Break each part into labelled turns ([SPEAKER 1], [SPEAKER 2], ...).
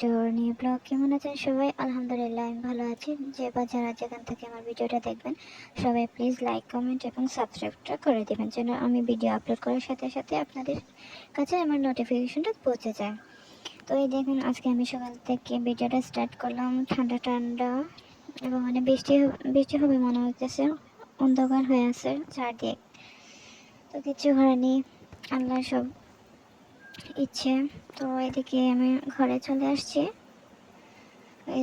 [SPEAKER 1] Two new blog কেমন আছেন সবাই? আলহামদুলিল্লাহ, আমি ভালো আছি। যে বা যারা যেখান থেকে আমার ভিডিওটা দেখবেন, সবাই প্লিজ লাইক কমেন্ট এবং সাবস্ক্রাইবটা করে দেবেন যেন আমি ভিডিও আপলোড করার সাথে সাথে আপনাদের কাছে আমার নোটিফিকেশনটা পৌঁছে যায়। তো এই দেখুন, আজকে আমি সকাল থেকে ভিডিওটা স্টার্ট করলাম। ঠান্ডা ঠান্ডা এবং মানে বৃষ্টি বৃষ্টি হবে মনে হচ্ছে অন্ধকার হয়ে আছে চারদিক। তো কিছু হয়নি। আল্লাহ সব ইচ্ছে। তো এদিকে আমি ঘরে চলে আসছি।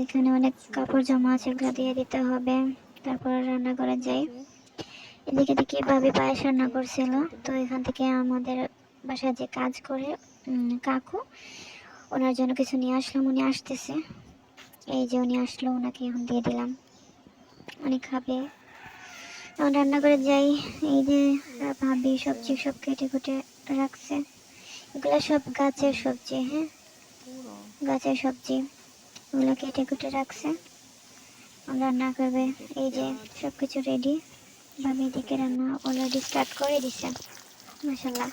[SPEAKER 1] এখানে অনেক কাপড় জমা আছে এগুলো দিয়ে দিতে হবে। তারপর রান্না করে যাই এদিকে দেখি ভাবি পায়েস রান্না করছিল। তো এখান থেকে আমাদের বাসায় যে কাজ করে কাকু, ওনার জন্য কিছু নিয়ে আসলাম। উনি আসতেছে। এই যে উনি আসলো, ওনাকে এখন দিয়ে দিলাম। উনি খাবে। রান্না করে যাই। এই যে ভাবি সবজি সব কেটে কুটে রাখছে। এগুলো সব গাছের সবজি হ্যাঁ? গাছের সবজি। ওগুলো কেটে কুটে রাখছে। রান্না করবে। এই যে সব কিছু রেডি ভাবি এদিকে রান্না অলরেডি স্টার্ট করে দিছে। মাসাল্লাহ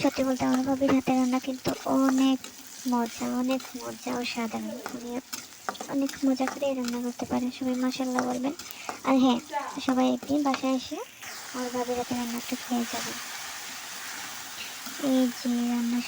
[SPEAKER 1] সত্যি বলতে আমার ভাবির হাতে রান্না কিন্তু অনেক মজা অনেক মজা ও সাধারণ অনেক মজা করে রান্না করতে পারে সবাই মাসাল্লাহ বলবেন। আর হ্যাঁ সবাই একদিন বাসায় এসে আমার ভাবির হাতে রান্নাটা খেয়ে যাবে। এই যে রান্না